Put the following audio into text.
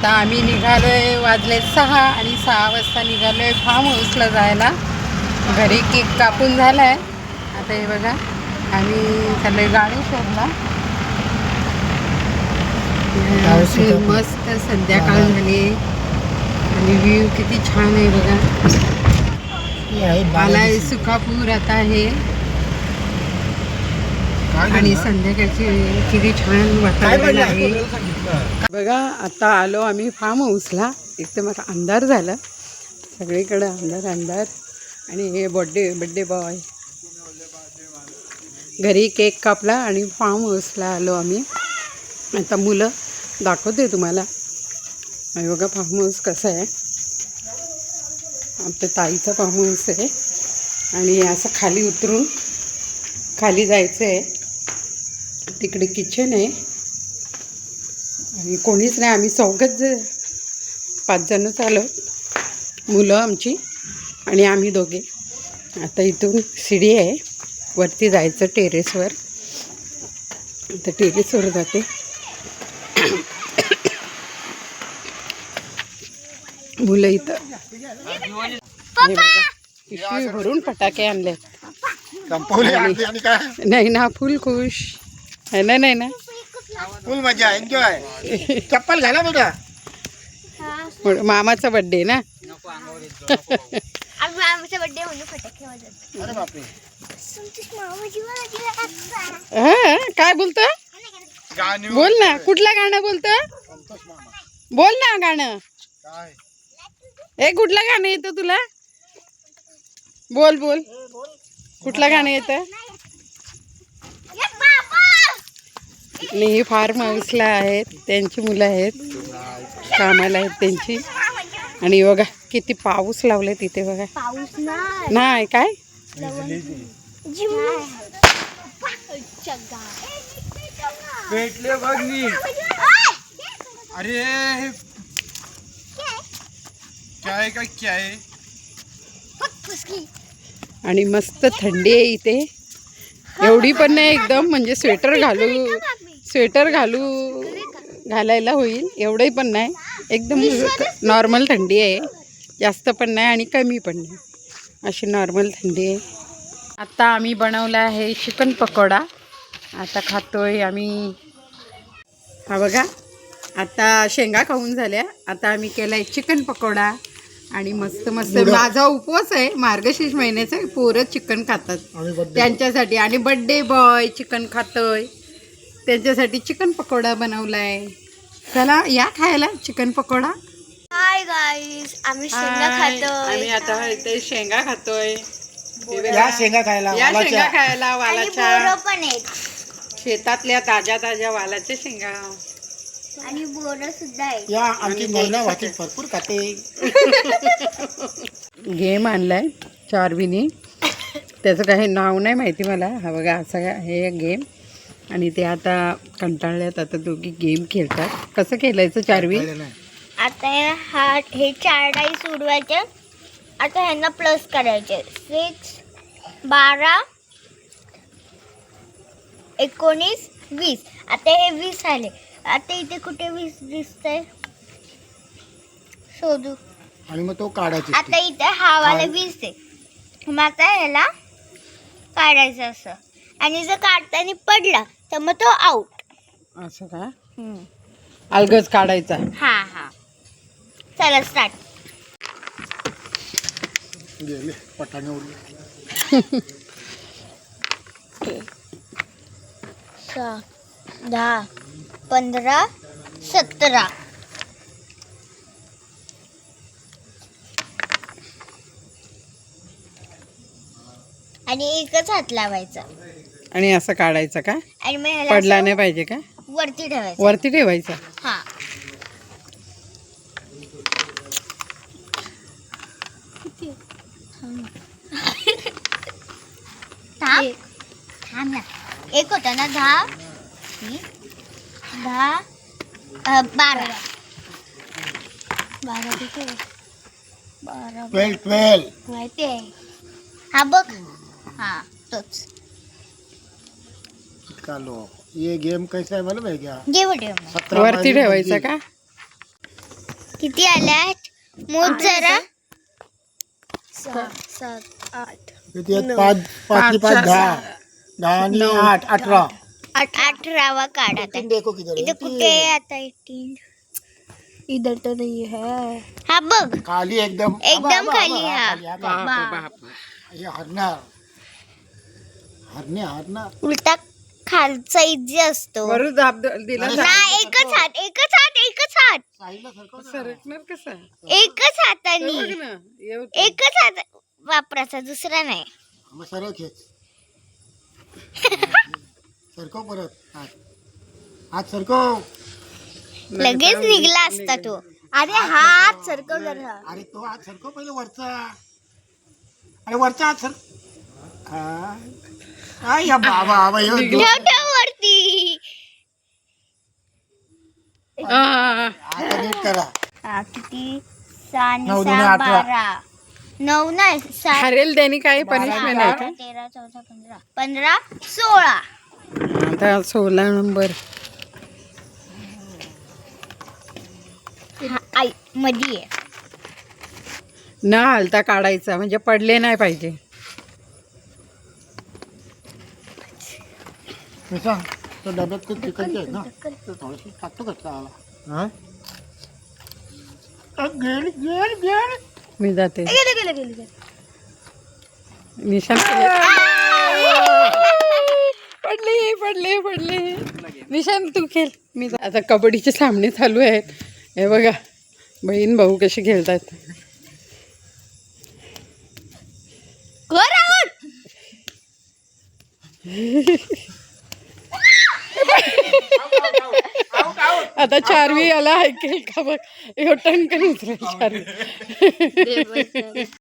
आता आम्ही निघालोय वाजले सहा आणि सहा वाजता निघालोय फार्म हाऊसला जायला. घरी केक कापून झालाय. आता हे बघा आम्ही चाललोय गाडी शोधला. मस्त संध्याकाळ झाली. आणि व्ह्यू किती छान आहे बघा. आलाय सुखापूर आता हे आणि संध्याकाळची किती छान वातावरण आहे. बघा आता आलो आम्ही फार्म हाऊसला एकदम आता अंधार झाला. सगळीकडे अंधार अंधार. आणि हे बड्डे बड्डे बॉय घरी केक कापला आणि फार्म हाऊसला आलो आम्ही. आता मुलं दाखवते तुम्हाला. आणि बघा फार्म हाऊस कसं आहे. आमच्या ताईचा फार्म हाऊस आहे. आणि असं खाली उतरून खाली जायचं आहे तिकडे किचन आहे. आणि कोणीच नाही आम्ही चौघच पाच जणच आलो. मुलं आमची आणि आम्ही दोघे. आता इथून शिडी आहे. वरती जायचं टेरेसवर तर टेरेसवर जाते. मुलं इथं. पिशवी भरून फटाके आणले नाही ना फुल खुश आहे ना नाही ना. फुल मजा एन्जॉय चप्पल घाला बेटा मामाचा बड्डे ना. आम्ही आमचा बर्थडे म्हणून फटाके वाजवतो अरे बापरे. तुमची मामाची मला हा काय बोलतो? गाणी. बोल ना कुठलं गाणं बोलतो? बोल ना गाणं. काय? ए कुठलं गाणं येतं तुला? बोल बोल. कुठलं गाणं येतं? आणि हे फार्म हाऊसला आहेत त्यांची मुलं आहेत कामाला आहेत त्यांची. आणि बघा किती पाऊस लावलाय तिथे बघा. पाऊस नाही. नाही काय? भेटले बघ मी अरे क्या काय आणि मस्त थंडी आहे इथे. एवढी पण नाही एकदम म्हणजे स्वेटर घालू. स्वेटर घालू घालायला होईल एवढंही पण नाही. एकदम नॉर्मल थंडी आहे. जास्त पण नाही आणि कमी पण नाही. अशी नॉर्मल थंडी आहे. आता आम्ही बनवला आहे चिकन पकोडा. आता खातोय आम्ही. हा बघा आता शेंगा खाऊन झाल्या. आता आम्ही केला आहे चिकन पकोडा. आणि मस्त मस्त माझा उपवास आहे. मार्गशीर्ष महिन्याचा पोरं चिकन खातात. त्यांच्यासाठी. आणि बड्डे बॉय चिकन खातोय. त्यांच्यासाठी चिकन पकोडा बनवलाय. चला या खायला चिकन पकोडा. हाय गाईस आम्ही शेंगा हाय, खातोय. आम्ही आता इथे शेंगा खातोय. या शेंगा खायला या वालाच्या. शेंगा खायला आणि वालाच्या. बोरं पण आहेत. शेतातल्या ताज्या ताज्या वालाच्या शेंगा. आणि बोरं सुद्धा आहेत. या आमची भाती भरपूर खाते. गेम आणलाय चारविनी. त्याचं काही नाव नाही माहिती मला. हा बघा असं हे गेम आणि ते आता कंटाळल्यात आता दोघी गेम खेळतात. कसं खेळायचं चारवी. आता हे- हा हे चार डाईस उडवायचे. आता ह्यांना प्लस करायचे. सिक्स बारा एकोणीस वीस. आता हे वीस आले. आता इथे कुठे वीस दिसतंय? शोधू. आणि मग तो काढायची आता इथे हा वाला वीस आहे. मग आता ह्याला काढायचं असं. आणि जर काढताना पडला तर मग तो आउट असं का? अलगज काढायचा. हा हा. चला स्टार्ट गेले पटाने उडले. सहा दहा पंधरा सतरा. आणि एकच हात लावायचा. आणि असं काढायचं का? आणि मग ह्याला पडला असं नाही पाहिजे का? वरती ठेवायचं. वरती ठेवायचा. हा. थांब. थांब ना. एक होता ना दहा? ही, दहा? अ, बारा. बारा. किती? बारा. Twelve twelve. माहिती आहे. हा बघ. हा तोच. इतका लो ये गेम कैसा है मालूम है सतरा वरती ठेवायचा मंजिल. का? किती मोज जरा। किती आहेत? पाच पाच पाच दहा. दहा आणि आठ अठरा. अठरावा काढा आता. तीन देखो किधर है? कुठे आहे आता एटीन इधर तो नहीं है. हा बघ. खाली एकदम. एकदम खाली, हा. हे हरणार. हरणे हरणार. उलटा खालचा इजी असतो. बरं दाब दिला अरे, ना एकच हात एकच हात एकच हात. साईडला सरकव ना. सरकणार कसा? एकच बघ ना येऊ एकच हात. वापरायचा दुसरा नाही. मग सरळ खेच सरकव परत. हात. हात सरकव. लगेच निघला असता तो. अरे हाथ सरकव जरा. अरे तो हात सरकव पहिले वरचा. अरे वरचा हात सर हा. आई या बाबा बाबा ह्यो ठेव ठेव वरती आता नीट करा. हा किती? सहा आणि नऊ दुणे सहा अठरा. बारा. नऊ नाही सात. हरेल त्यांनी काही पनिशमेंट आहे का तेरा चौदा पंधरा. पंधरा सोळा. आता सोळा नंबर. हा, आई मधी आहे. न हालता काढायचा म्हणजे पडले नाही पाहिजे. मी सांग तो डब्यात ते चिकनचे आहेत ना? ते थोडीशी टाकतो का चाळाला हा? अ, गेल गेल गेल. मी जाते. गेले गेले गेले गेले. निशान पडले पडले पडले. निशान तू खेळ. मी जा- आता कबड्डीचे सामने चालू आहेत. हे बघा बहीण भाऊ कसे खेळतात. आता चारवी याला ऐकेल का बघ? ह्यो टणकन उतरेल चारवी.